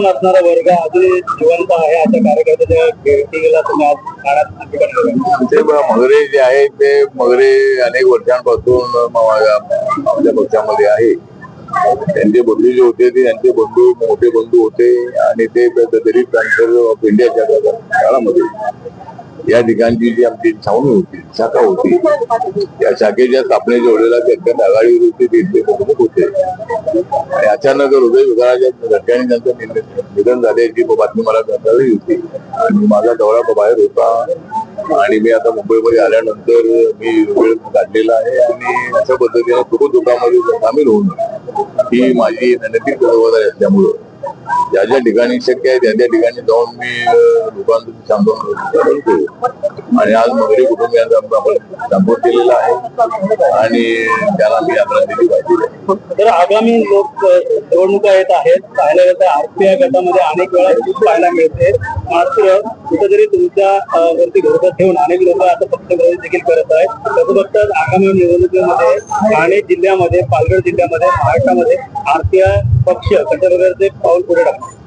पक्षातून असणारा वर्ग अजूनही जिवंत आहे. अशा कार्यकर्त्याच्या भेटीला तुम्ही आज ठाण्यात ते मगरे जे आहे ते मगरे अनेक वर्षांपासून आमच्या पक्षामध्ये आहे. त्यांचे बंधू जे होते ते त्यांचे बंधू मोठे बंधू होते आणि ते दलित ट्रान्सफर ऑफ इंडियाच्या काळामध्ये. या ठिकाणची जी आमची छावणी होती शाखा होती त्या शाखेच्या स्थापनेच्या वेळेला त्यांच्या अत्यंत आघाडीवर होते ते प्रमुख होते. आणि अचानक हृदय विकाराच्या झटक्याने त्यांचं निधन- झाल्याची बातमी मला कळली होती. आणि माझा दौरा बाहेर होता. आणि मी आता मुंबईमध्ये आल्यानंतर मी वेळ काढलेला आहे आणि अशा पद्धतीने सुखदुःखामध्ये सामील होऊन ही माझी नैतिक जबाबदारी असल्यामुळं. ज्या ज्या ठिकाणी शक्य आहे त्या त्या ठिकाणी जाऊन मी लोकांचं सांगून करतो आणि आज मगरी कुटुंबियांचा आपण सपोर्ट केलेला आहे आणि त्याला मी यात्रा दिली पाहिजे तर आगामी लोक निवडणुका येत आहेत. पाहायला गेलं तर आरपीआय गटामध्ये अनेक वेळा चूक पाहायला मिळते. मात्र कुठेतरी तुमच्या वरती घोडत ठेवून अनेक लोक आता पक्षप्रवेश देखील करत आहेत. तसं बघतात आगामी निवडणुकीमध्ये ठाणे जिल्ह्यामध्ये पालघर जिल्ह्यामध्ये महाराष्ट्रामध्ये आरपीआय पक्ष कशा प्रकारचे पाऊल पुढे टाकतात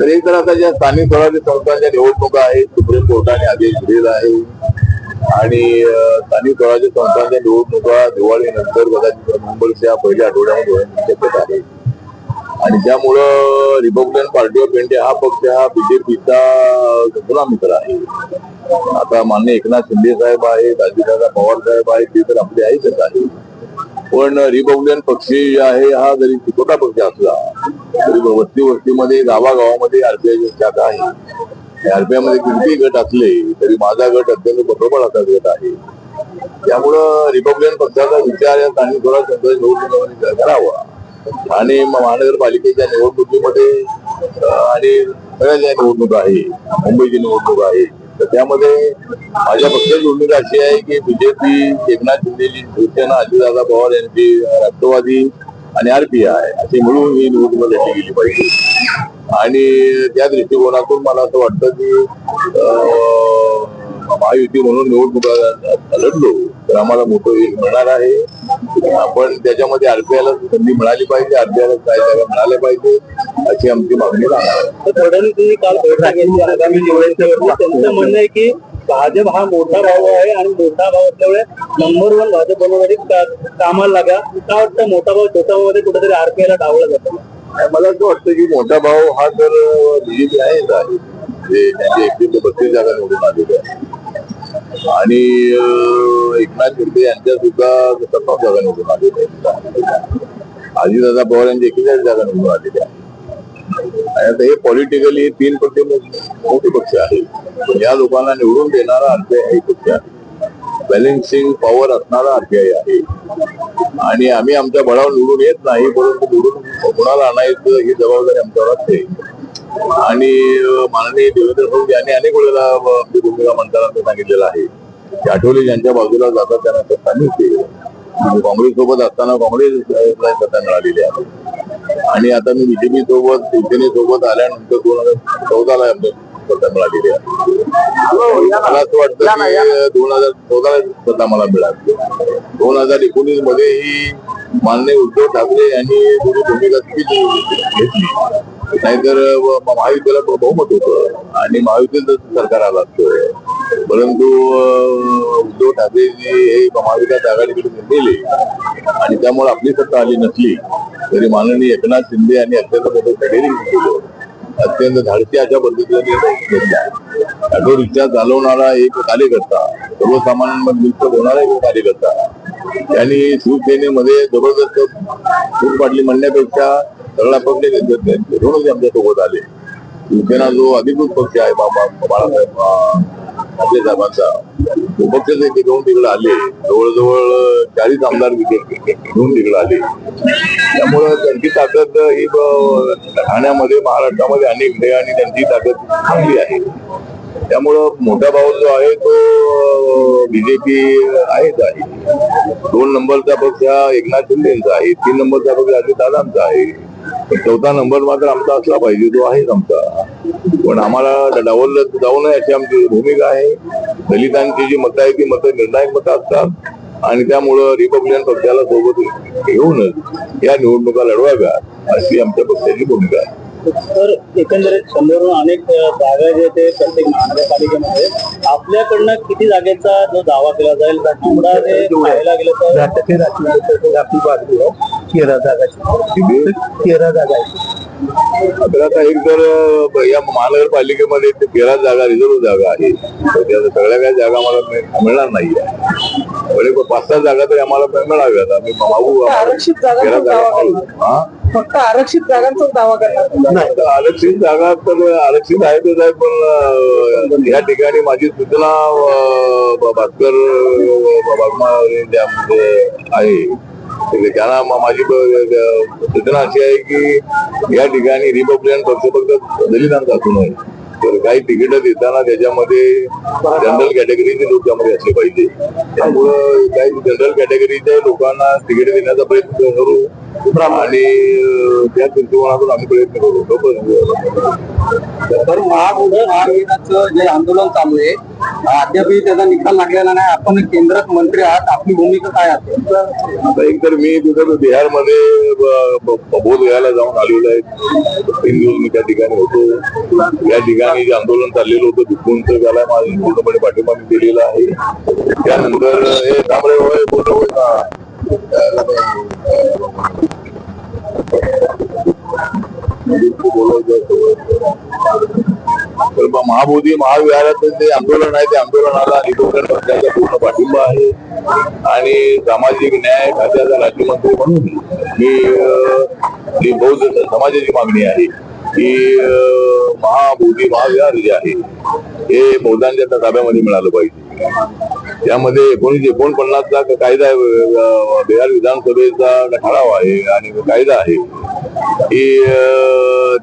तर एक तर आता ज्या स्थानिक स्वराज्य संस्थांच्या निवडणुका आहेत सुप्रीम कोर्टाने आदेश दिलेला आहे. आणि स्थानिक स्वराज्य संस्थांच्या निवडणुका दिवाळीनंतर कदाचित मुंबईच्या पहिल्या आठवड्यामध्ये होण्याची शक्यता आहे. आणि त्यामुळं रिपब्लिकन पार्टी ऑफ इंडिया हा पक्ष हा बीजेपीचा जुना मित्र आहे. आता मान्य एकनाथ शिंदे साहेब आहेत अजितदादा पवार साहेब आहेत ते तर आपले आहेतच आहे पण रिपब्लिकन पक्ष जे आहे हा जरी छोटा पक्ष असला तरी वस्ती वस्तीमध्ये गावागावामध्ये आरपीआयची शाखा आहे आरपीआयमध्ये किती गट असले तरी माझा गट अत्यंत बरोबराचा गट आहे. त्यामुळं रिपब्लिकन पक्षाचा विचार या स्थानिक स्वराज संघाच्या निवडणुकीमध्ये करावा. आणि महानगरपालिकेच्या निवडणुकीमध्ये आणि सगळ्या ज्या निवडणुका आहे मुंबईची निवडणूक आहे तर त्यामध्ये माझ्या पक्षाची भूमिका अशी आहे की बीजेपी एकनाथ शिंदेची शिवसेना अजितदादा पवार यांची राष्ट्रवादी आणि आरपीआय अशी मिळून ही निवडणूक लढली गेली पाहिजे. आणि त्या दृष्टिकोनातून मला असं वाटतं की महायुती म्हणून निवडणुका लढलो. तर आम्हाला मोठं यश मिळणार आहे. आपण त्याच्यामध्ये आरपीआयला संधी मिळाली पाहिजे. आरपीआयला काही जागा मिळाल्या पाहिजे अशी आमची मागणी राहणार काल बैठक घेतली आगामी निवडणुकीवरती त्यांचं म्हणणं आहे की भाजप हा मोठा भाऊ आहे आणि मोठा भाऊ असल्यामुळे नंबर वन भाजप बनवणारी का- कामाला लागा का वाटतं? मोठा भाऊ छोटा भाऊ मध्ये कुठेतरी आरपीआय ला डावला जातो? मला असं वाटतं की मोठा भाऊ हा तर बीजेपी आहे. एकशे बत्तीस जागा निवडून आलेले आहे आणि एकनाथ शिंदे यांच्या सुद्धा सत्तावन्न जागा निवडून आलेल्या आहेत अजितदादा पवार यांची एकेचाळीस जागा निवडून आलेल्या आहेत आणि आता हे पॉलिटिकली तीन पक्ष मोठे पक्ष आहेत. पण या लोकांना निवडून देणारा आरपीआय पक्ष आहे. बॅलेन्सिंग पॉवर असणारा आरपीआय आहे. आणि आम्ही आमच्या बळावर निवडून येत नाही परंतु निवडून कोणाला आणायचं ही जबाबदारी आमच्यावर असते. आणि माननीय देवेंद्र फडणवीस यांनी अनेक वेळेला आपली भूमिका म्हणताना सांगितलेलं आहे. की आठवले ज्यांच्या बाजूला जातात त्यांना सत्ता मिळते काँग्रेस सोबत असताना काँग्रेस सत्ता मिळालेली आहे. आणि आता मी बीजेपी सोबत शिवसेनेसोबत आल्यानंतर दोन हजार चौदाला आमच्या सत्ता मिळालेली आहे. मला असं वाटतं की दोन हजार चौदा सत्ता मला मिळाली. दोन हजार एकोणीसमध्ये ही माननीय उद्धव ठाकरे यांनी थोडी भूमिका घेतली? नाहीतर महायुतीला बहुमत होतं. आणि महायुतीचं सरकार आलं असतं. परंतु उद्धव ठाकरेजी हे महाविकास आघाडीकडे नेले आणि त्यामुळे आपली सत्ता आली नसली तरी माननीय एकनाथ शिंदे यांनी अत्यंत मोठं स्टेरिंग केलं. अत्यंत धाडसी अशा पद्धतीने घेतला ऑटो रिक्षा चालवणारा एक कार्यकर्ता सर्वसामान्यांमध्ये होणारा एक कार्यकर्ता त्यांनी शिवसेनेमध्ये जबरदस्त फूट पाडली म्हणण्यापेक्षा सगळा पक्ष घेऊनच आमच्यासोबत आले. शिवसेना जो अधिकृत पक्ष आहे बाबा बाळासाहेब अं, ठाकरे साहेबांचा तो पक्ष घेऊन तिकडे आले जवळजवळ चाळीस आमदार विकेट घेऊन तिकडे आले. त्यामुळं त्यांची ताकद ही ब- ठाण्यामध्ये महाराष्ट्रामध्ये अनेक ठिकाणी त्यांची ताकद चांगली आहे. त्यामुळं मोठा भाऊ जो आहे तो बीजेपी आहेच आहे दोन नंबरचा पक्ष हा एकनाथ शिंदेचा आहे तीन नंबरचा पक्ष अजित दादांचा आहे. चौथा नंबर मात्र आमचा असला पाहिजे तो आहेच आमचा. पण आम्हाला डावललं जाऊ नये अशी आमची भूमिका आहे. दलितांची जी मतं आहे ती मतं निर्णायक मतं असतात. आणि त्यामुळं रिपब्लिकन पक्षाला सोबत घेऊनच या निवडणुका लढवाव्या अशी आमच्या पक्षाची भूमिका आहे. तर एकंदरीत शंभरहून अनेक जागा जे ते प्रत्येक महानगरपालिकेमध्ये आपल्याकडनं किती जागेचा जो दावा केला जाईल त्यामुळा ते पाहायला गेलं तर आपली बाजू तेरा जागा तेरा जागा तर आता एक तर अं, या महानगरपालिकेमध्ये तेरा जागा रिझर्व्ह जागा आहे. तर त्या सगळ्या काही जागा आम्हाला मिळ- मिळणार नाही म्हणजे पाच सहा जागा तरी आम्हाला मिळ- मिळाव्यात. आम्ही मागू आरक्षित जागांचा तेरा जागा. हा? फक्त आरक्षित जागांचाच दावा करणार नाही आरक्षित जागा तर आरक्षित आहेतच आहे पण या ठिकाणी माझी सूचना भास्कर ज्यामध्ये आहे त्यांना माझी सूचना अशी आहे की या ठिकाणी रिपब्लिकन पक्ष फक्त दलितांचा असू नये तर काही तिकीट देताना त्याच्यामध्ये जनरल कॅटेगरीचे लोक त्यामध्ये असले पाहिजे. त्यामुळं काही जनरल कॅटेगरीच्या लोकांना तिकीट देण्याचा प्रयत्न करू आणि त्या दृष्टिकोनातून आम्ही प्रयत्न करू. तर महापुढे महाविकासचं जे आंदोलन चालू आहे अद्यापही त्याचा निकाल लागलेला नाही. आपण केंद्रात मंत्री आहात आपली भूमिका काय असेल एक तर मी तिथं बिहारमध्ये ब- ब- बोधगयाला जाऊन आलेलो आहे. तीन दिवस मी त्या ठिकाणी होतो. या ठिकाणी ठिकाणी जे आंदोलन चाललेलं होतं दुःखूंचं त्याला माझं पूर्णपणे पाठिंबा मी दिलेला आहे. त्यानंतर हे तांबडे होय बोलणं होय तर महाबोधी महाविहाराचं जे आंदोलन आहे ते आंदोलनाला निरोधन करण्याचा पूर्ण पाठिंबा आहे. आणि सामाजिक न्याय खात्याचा राज्यमंत्री म्हणून मी अं, जी समाजाची मागणी आहे. की महाबोधी महाविहार जे आहे हे बौद्धांच्या ताब्यामध्ये मिळालं पाहिजे. त्यामध्ये एकोणीशे एकोणपन्नासचा कायदा बिहार विधानसभेचा ठराव आहे आणि कायदा आहे की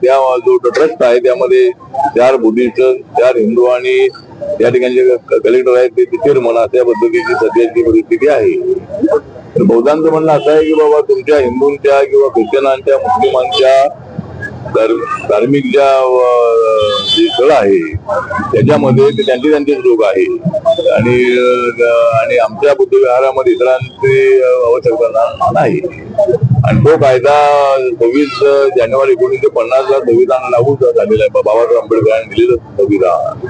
त्या जो ट्रस्ट आहे त्यामध्ये चार बुद्धिस्ट चार हिंदू आणि त्या ठिकाणी कलेक्टर आहेत ते तिचीर म्हणा त्या पद्धतीची सध्याची परिस्थिती आहे. तर बौद्धांचं म्हणणं असं आहे की बाबा तुमच्या हिंदूंच्या किंवा ख्रिश्चनांच्या मुस्लिमांच्या धार्मिक ज्या जे स्थळ आहे त्याच्यामध्ये ते त्यांचे त्यांचेच लोक आहे. आणि आणि आमच्या बुद्धविहारामध्ये इतरांची आवश्यकता नाही. आणि तो कायदा सव्वीस जानेवारी एकोणीसशे पन्नास ला संविधान लागू झालेला आहे. बाबासाहेब आंबेडकरांनी दिलेलं संविधान.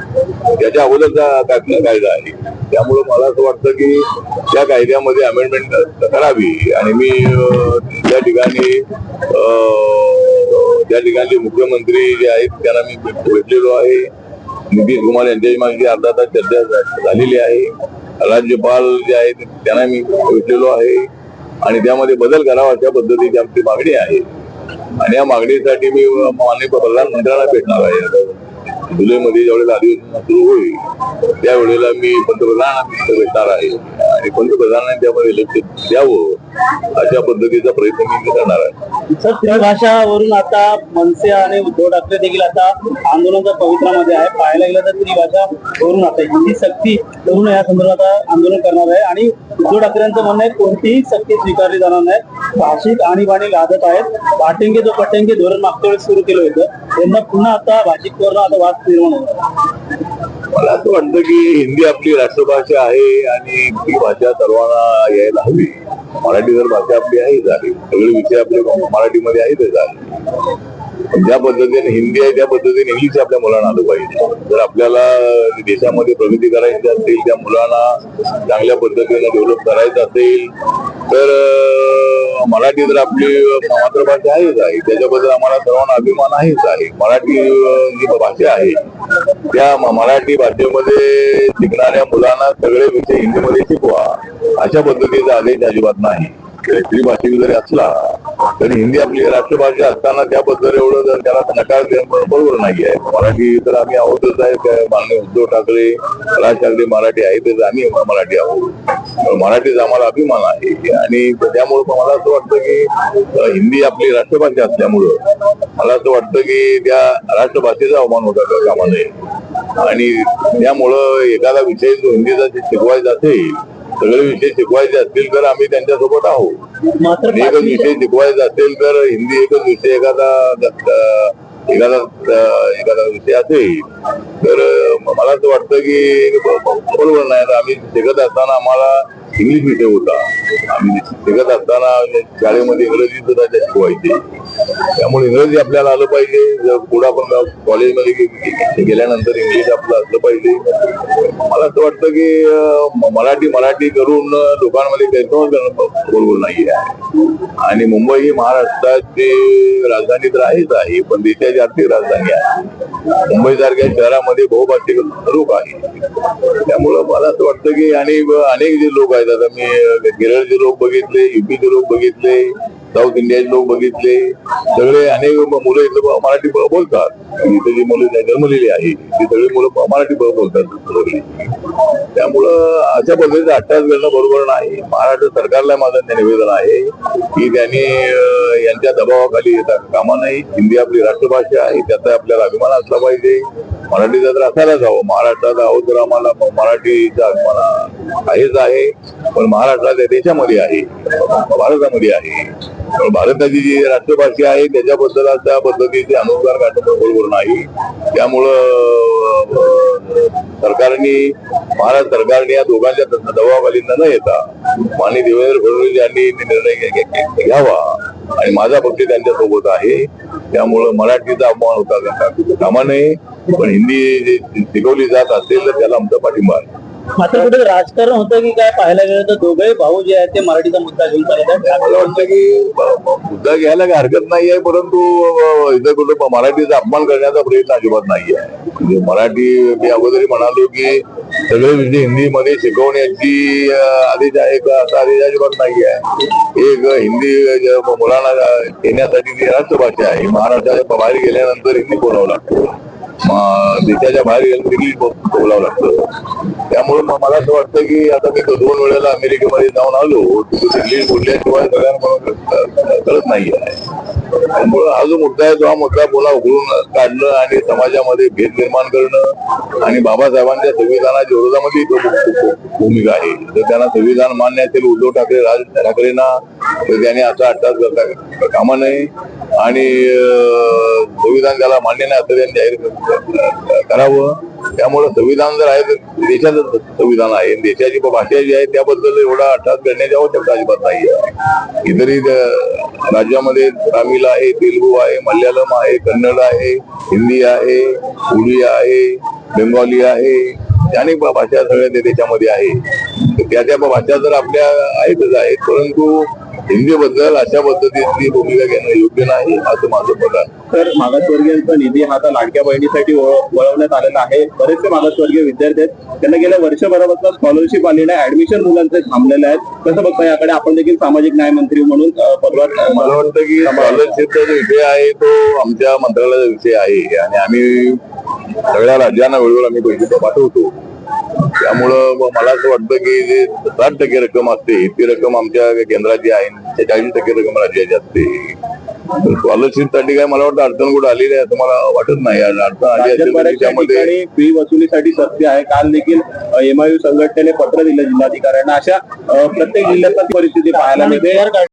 त्याच्या अगोदरचा कायदा आहे. त्यामुळे मला असं वाटतं की त्या कायद्यामध्ये अमेंडमेंट करावी. आणि मी त्या ठिकाणी अं, त्या ठिकाणचे मुख्यमंत्री जे आहेत त्यांना मी भेटलेलो आहे. नितीश कुमार यांच्याशी माझी अर्धा तास चर्चा झा- झालेली आहे. राज्यपाल जे आहेत त्यांना मी भेटलेलो आहे. आणि त्यामध्ये बदल करावा अशा पद्धतीची आमची मागणी आहे. आणि या मागणीसाठी मी माननीय प्रधानमंत्र्यांना भेटणार आहे. जुलैमध्ये ज्यावेळेला अधिवेशन सुरू होईल त्यावेळेला मी पंतप्रधानांना भेटणार आहे. आणि पंतप्रधानांनी त्यामध्ये लक्ष द्यावं. अशा पद्धतीचा प्रयत्न मी करणार आहे. सर त्रिभाषावरून आता मनसे आणि उद्धव ठाकरे देखील आता आंदोलनाच्या पवित्रामध्ये आहे. पाहायला गेलं तर त्रिभाषा वरून आता हिंदी सक्ती करून या संदर्भात आंदोलन करणार आहे. आणि उद्धव ठाकरेंचं म्हणणं आहे कोणतीही सक्ती स्वीकारली जाणार नाही. भाषिक आणीबाणी लादत आहेत. पाटेंगे जो पटेंगे धोरण मागच्या वेळेस सुरू केलं होतं त्यांना पुन्हा आता भाषिक वरून आता वाद निर्माण होणार मला असं वाटतं की हिंदी आपली राष्ट्रभाषा आहे आणि ती भाषा सर्वांना यायला हवी. मराठी जर भाषा आपली आहे झाली. सगळे विषय आपले मराठीमध्ये आहेतच झाले. पण ज्या पद्धतीने हिंदी आहे त्या पद्धतीने इंग्लिश आपल्या मुलांना आलं पाहिजे. जर आपल्याला देशामध्ये प्रगती करायची असेल त्या मुलांना चांगल्या पद्धतीने डेव्हलप करायचं असेल तर मराठी तर आपली मातृभाषा आहेच आहे. त्याच्याबद्दल आम्हाला सर्वांना अभिमान आहेच आहे. मराठी जी भाषा आहे. त्या मराठी भाषेमध्ये शिकणाऱ्या मुलांना सगळे विषय हिंदीमध्ये शिकवा. अशा पद्धतीचा आदेश अजिबात नाही. त्रिभाषिक जरी असला तरी हिंदी आपली राष्ट्रभाषा असताना त्याबद्दल एवढं जर त्याला नकार देणं बरोबर नाही आहे. मराठी तर आम्ही आहोतच आहे माननीय उद्धव ठाकरे राज ठाकरे मराठी आहेतच आम्ही मराठी आहोत. पण मराठीचा आम्हाला अभिमान आहे. आणि त्यामुळं मला असं वाटतं की हिंदी आपली राष्ट्रभाषा असल्यामुळं मला असं वाटतं की त्या राष्ट्रभाषेचा अवमान होता कामा नये आणि त्यामुळं एखादा विषय जो हिंदीचा शिकवायचा असेल सगळे विषय शिकवायचे असतील तर आम्ही त्यांच्यासोबत आहोत. एकच विषय शिकवायचा असेल तर हिंदी एकच विषय एखादा एखादा एखादा विषय असेल. तर मला असं वाटतं की बरोबर नाही. आम्ही शिकत असताना आम्हाला इंग्लिश विषय होता. आम्ही शिकत असताना शाळेमध्ये इंग्रजी सुद्धा त्या शिकवायचे. त्यामुळे इंग्रजी आपल्याला आलं पाहिजे. जर पुढे आपण कॉलेजमध्ये गेल्यानंतर इंग्लिश आपलं असलं पाहिजे. मला असं वाटतं की मराठी मराठी करून लोकांमध्ये गैरसमज करणं बरोबर नाही आहे आणि मुंबई ही महाराष्ट्राची राजधानी तर आहेच आहे पण देशाची आर्थिक राजधानी आहे. मुंबई सारख्या शहरामध्ये बहुभाषिक लोक आहे. त्यामुळं मला असं वाटतं की आणि अनेक जे लोक आहेत आता मी केरळचे लोक बघितले युपीचे लोक बघितले साऊथ इंडियाचे लोक बघितले. सगळे अनेक मुलं इथं मराठी बोलतात. इथे जी मुलं जन्मलेली आहे ती सगळी मुलं मराठी बोलतात. त्यामुळं अशा पद्धतीचा अट्टास करणं बरोबर नाही. महाराष्ट्र सरकारला माझं निवेदन आहे की त्यांनी यांच्या दबावाखाली येता कामा नाही. हिंदी आपली राष्ट्रभाषा आहे त्याचा आपल्याला अभिमान असला पाहिजे. मराठीचा तर असायलाच हवं महाराष्ट्रात आहोत तर आम्हाला मराठीचा अभिमान आहेच आहे पण महाराष्ट्राच्या देशामध्ये आहे भारतामध्ये आहे. पण भारताची जी राष्ट्रभाषा आहे त्याच्याबद्दल त्या पद्धतीचे अनुदान काढणं बरोबर नाही. त्यामुळं सरकारने महाराष्ट्र सरकारने या दोघांच्या दबावाखाली न येता माननीय देवेंद्र फडणवीस यांनी निर्णय घ्यावा. आणि माझा पक्ष त्यांच्यासोबत आहे. त्यामुळं मराठीचा अपमान होता त्यांना कामा नये पण हिंदी शिकवली जात असेल तर त्याला आमचा पाठिंबा आहे. मात्र कुठे राजकारण होतं की काय पाहायला गेलं तर दोघे भाऊ जे आहेत ते मराठीचा मुद्दा घेऊन चालत आहेत. मला वाटतं की मुद्दा घ्यायला काही हरकत नाहीये परंतु इथं कुठं मराठीचा अपमान करण्याचा प्रयत्न अजिबात नाहीये म्हणजे मराठी मी अगोदरी म्हणालो की सगळे विषय हिंदीमध्ये शिकवण्याची आदेश आहे का? असा आदेश अजिबात नाही आहे. एक हिंदी मुलांना येण्यासाठी ती राष्ट्रभाषा आहे महाराष्ट्राच्या बाहेर गेल्यानंतर हिंदी बोलावं लागतं. देशाच्या बाहेर गेलं इंग्लिश बोलावं लागतं. त्यामुळे मला असं वाटतं की आता मी दोन वेळेला अमेरिकेमध्ये जाऊन आलो दिल्ली बोलल्याशिवाय सगळ्यांना कळत नाही आहे. त्यामुळे हा जो मुद्दा आहे तो हा मुद्दा बोला उघडून काढणं आणि समाजामध्ये भेद निर्माण करणं आणि बाबासाहेबांच्या संविधानाच्या विरोधामध्ये भूमिका आहे. जर त्यांना संविधान मान्य असेल उद्धव ठाकरे राज ठाकरेंना तर त्यांनी असा अट्टास करता कामा नये. आणि संविधान त्याला मान्य नाही असं त्यांनी जाहीर करावं. त्यामुळे संविधान जर आहे तर देशाचं संविधान आहे. देशाची भाषा जी आहे त्याबद्दल एवढा अट्टास करण्याची आवश्यकता अजिबात नाही आहे. इतरही राज्यामध्ये तामिळ आहे तेलुगू आहे मल्याळम आहे कन्नड आहे हिंदी आहे उडिया आहे बेंगॉली आहे. अनेक भाषा सगळ्या देशामध्ये आहे. तर त्या त्या भाषा तर आपल्या आहेतच आहेत. परंतु हिंदी बद्दल अशा पद्धतीची भूमिका घेणं योग्य नाही असं माझं मत आहे. तर मागासवर्गीयांचा निधी हा आता लाडक्या बहिणीसाठी वळ- वळवण्यात आलेला आहे. बरेचसे मागासवर्गीय विद्यार्थी आहेत. त्यांना गेल्या वर्षभरापासून स्कॉलरशिप आली नाही ऍडमिशन मुलांचे थांबलेले आहेत कसं बघता याकडे? आपण देखील सामाजिक न्याय मंत्री म्हणून मला वाटतं की स्कॉलरशिपचा जो विषय आहे तो आमच्या मंत्रालयाचा विषय आहे. आणि आम्ही सगळ्या राज्यांना वेळोवेळी आम्ही पैसे पाठवतो. त्यामुळं मला असं वाटतं की जे साठ टक्के रक्कम असते ती रक्कम आमच्या केंद्राची आहे चाळीस टक्के रक्कम राज्याची असते. स्कॉलरशिपसाठी काय मला वाटतं अडचण कुठं आलेली आहे मला वाटत नाही. अडचण आली असेल त्यामध्ये फी वसुलीसाठी सक्ती आहे. काल देखील एमआययू संघटनेने पत्र दिलं जिल्हाधिकाऱ्यांना. अशा प्रत्येक जिल्ह्यात परिस्थिती पाहायला मिळते.